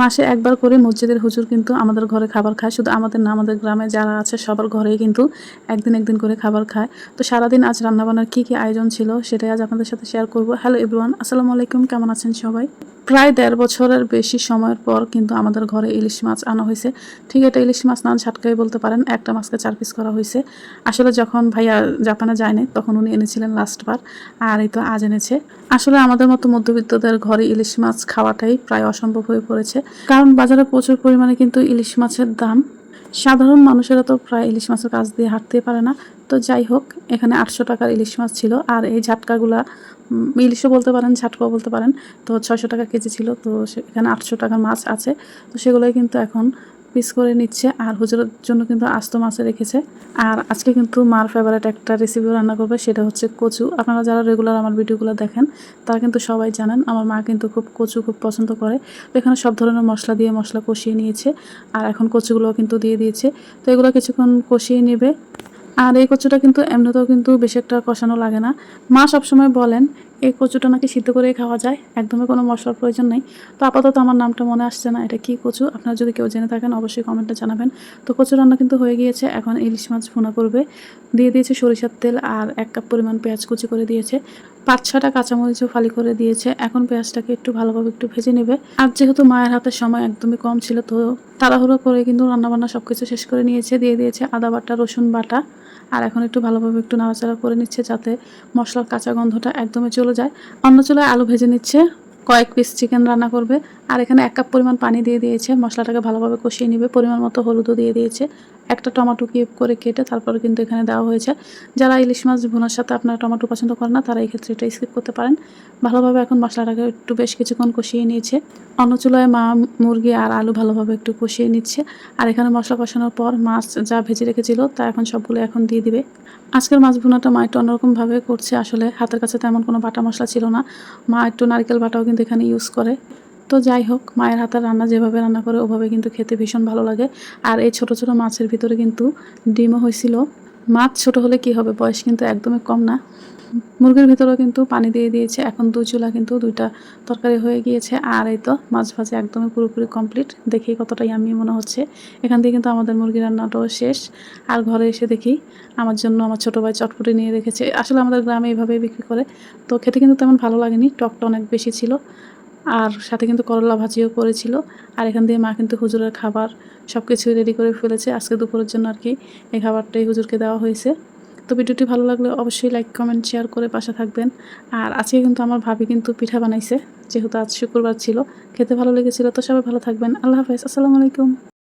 মাসে একবার করে মসজিদের হুজুর কিন্তু আমাদের ঘরে খাবার খায়। শুধু আমাদের না, আমাদের গ্রামে যারা আছে সবার ঘরেই কিন্তু একদিন একদিন করে খাবার খায়। তো সারাদিন আজ রান্নাবান্নার কী কী আয়োজন ছিল সেটাই আজ আপনাদের সাথে শেয়ার করব। হ্যালো এভরিওয়ান আসসালামু আলাইকুম, কেমন আছেন সবাই? প্রায় দেড় বছরের বেশি সময়ের পর কিন্তু আমাদের ঘরে ইলিশ মাছ আনা হয়েছে। ঠিক এটা ইলিশ মাছ না ছাটকাই বলতে পারেন, একটা মাছকে চার পিস করা হয়েছে। আসলে যখন ভাইয়া জাপানে যায়নি, তখন উনি এনেছিলেন লাস্টবার আর এই তো আজ এনেছে। আসলে আমাদের মতো মধ্যবিত্তদের ঘরে ইলিশ মাছ খাওয়াটাই প্রায় অসম্ভব হয়ে পড়েছে। কারণ বাজারে প্রচুর পরিমাণে কিন্তু ইলিশ মাছের দাম সাধারণ মানুষেরা তো প্রায় ইলিশ মাছের কাজ দিয়ে হাঁটতে পারে না। তো যাই হোক, এখানে আটশো টাকার ইলিশ মাছ ছিল। আর এই ঝাটকাগুলা ইলিশও বলতে পারেন, ঝাটকাও বলতে পারেন। তো ছয়শো টাকা কেজি ছিল। তো সেখানে আটশো টাকার মাছ আছে। তো সেগুলোই কিন্তু এখন পিস করে নিচ্ছে। আর হুজুরের জন্য কিন্তু আস্ত মাছে রেখেছে। আর আজকে কিন্তু মার ফেভারিট একটা রেসিপিও রান্না করবে, সেটা হচ্ছে কচু। আপনারা যারা রেগুলার আমার ভিডিওগুলো দেখেন, তারা কিন্তু সবাই জানেন, আমার মা কিন্তু খুব কচু খুব পছন্দ করে। তো এখানে সব ধরনের মশলা দিয়ে মশলা কষিয়ে নিয়েছে। আর এখন কচুগুলোও কিন্তু দিয়ে দিয়েছে। তো এগুলো কিছুক্ষণ কষিয়ে নেবে। আর এই কচুটা কিন্তু এমনিতেও কিন্তু বেশি একটা কষানো লাগে না। মা সবসময় বলেন এই কচুটা নাকি সিদ্ধ করেই খাওয়া যায়, একদমই কোনো মশলার প্রয়োজন নেই। তো আপাতত আমার নামটা মনে আসছে না, এটা কি কচু? আপনারা যদি কেউ জেনে থাকেন, অবশ্যই কমেন্টে জানাবেন। তো কচু রান্না কিন্তু হয়ে গিয়েছে, এখন ইলিশ মাছ ভুনা করবে। দিয়ে দিয়েছে সরিষার তেল আর এক কাপ পরিমাণ পেঁয়াজ কুচি করে দিয়েছে। পাঁচ ছটা কাঁচামরিচও ফালি করে দিয়েছে। এখন পেঁয়াজটাকে একটু ভালোভাবে একটু ভেজে নেবে। আর যেহেতু মায়ের হাতে সময় একদমই কম ছিল, তো তাড়াহুড়ো করে কিন্তু রান্নাবান্না সব কিছু শেষ করে নিয়েছে। দিয়ে দিয়েছে আদা বাটা, রসুন বাটা। আর এখন একটু ভালোভাবে একটু নাড়াচাড়া করে নিচ্ছে যাতে মশলার কাঁচা গন্ধটা একদমই চলে যায়। অন্য চুলায় আলু ভেজে নিচ্ছে, কয়েক পিস চিকেন রান্না করবে আর এখানে এক কাপ পরিমাণ পানি দিয়ে দিয়েছে। মশলাটাকে ভালোভাবে কষিয়ে নিবে। পরিমাণ মতো হলুদও দিয়ে দিয়েছে। একটা টমাটো কিউব করে কেটে তারপরে কিন্তু এখানে দেওয়া হয়েছে। যারা ইলিশ মাছ ভুনার সাথে আপনারা টমাটো পছন্দ করেন না, তারা এই ক্ষেত্রে এটা স্কিপ করতে পারেন। ভালোভাবে এখন মশলাটাকে একটু বেশ কিছুক্ষণ কষিয়ে নিয়েছে। অন্য চুলায় মা, মুরগি আর আলু ভালোভাবে একটু কষিয়ে নিচ্ছে। আর এখানে মশলা কষানোর পর মাছ যা ভেজে রেখেছিল, তা এখন সবগুলো এখন দিয়ে দিবে। আজকের মাছ ভুনাটা মা একটু অন্যরকমভাবে করছে। আসলে হাতের কাছে তেমন কোনো বাটা মশলা ছিল না। মা একটু নারকেল বাটাও কিন্তু এখানে ইউজ করে। তো যাই হোক, মায়ের হাতের রান্না যেভাবে রান্না করে ওভাবে কিন্তু খেতে ভীষণ ভালো লাগে। আর এই ছোট ছোট মাছের ভিতরে কিন্তু ডিমও হয়েছিল। মাছ ছোট হলে কি হবে? বয়স কিন্তু একদমই কম না। মুরগির ভিতরেও কিন্তু পানি দিয়ে দিয়েছে। এখন দুই চুলা কিন্তু দুইটা তরকারি হয়ে গিয়েছে। আর এই তো মাছ ভাজা একদমই পুরোপুরি কমপ্লিট। দেখি কতটাই আমি মনে হচ্ছে। এখান থেকে কিন্তু আমাদের মুরগি রান্নাটাও শেষ। আর ঘরে এসে দেখি আমার জন্য আমার ছোটো ভাই চটপটি নিয়ে রেখেছে। আসলে আমাদের গ্রামে এইভাবেই বিক্রি করে। তো খেতে কিন্তু তেমন ভালো লাগেনি। টকটা অনেক বেশি ছিল। আর সাথে কিন্তু করলা ভাজিও করেছিল। আর এখান দিয়ে মা কিন্তু হুজুরের খাবার সব কিছুই রেডি করে ফেলেছে। আজকে দুপুরের জন্য আর কি এই খাবারটাই হুজুরকে দেওয়া হয়েছে। তো ভিডিওটি ভালো লাগলে অবশ্যই লাইক কমেন্ট শেয়ার করে পাশে থাকবেন। আর আজকে কিন্তু আমার ভাবি কিন্তু পিঠা বানাইছে, যেহেতু আজ শুক্রবার ছিল। খেতে ভালো লেগেছিল, তো সবাই ভালো থাকবেন। আল্লাহ হাফেজ, আসসালামু আলাইকুম।